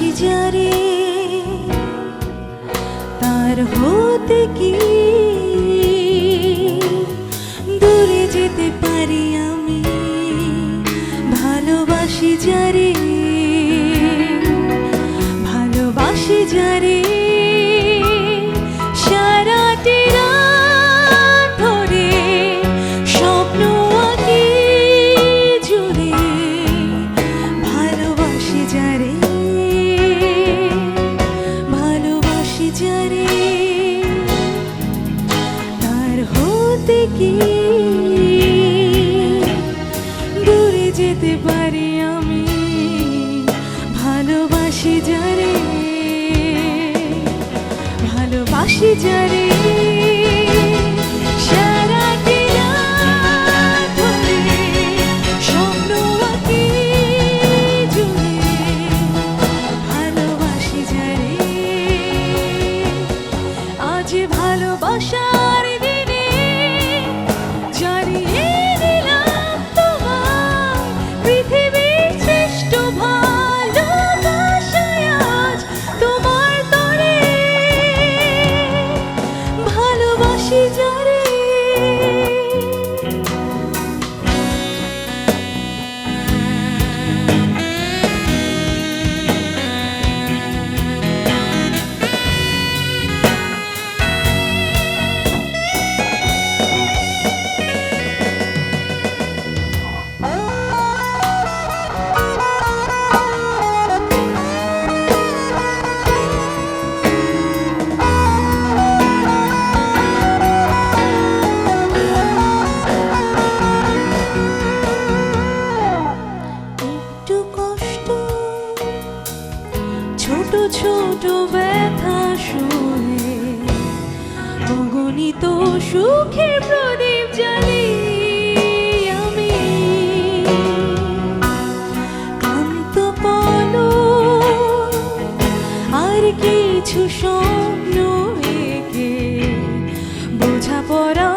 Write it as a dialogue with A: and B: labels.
A: ভালোবাসি যারে তার হতে কি? দূরে যেতে পারি আমি ভালোবাসি যারে ভালোবাসি যারে। ভালোবাসি জানি ভালোবাসি জানি। ছোট ব্যথা শুনে অগণিত সুখের প্রদীপ জ্বালি আমি। ক্লান্ত আর কিছু স্বপ্ন একে বোঝাপড়া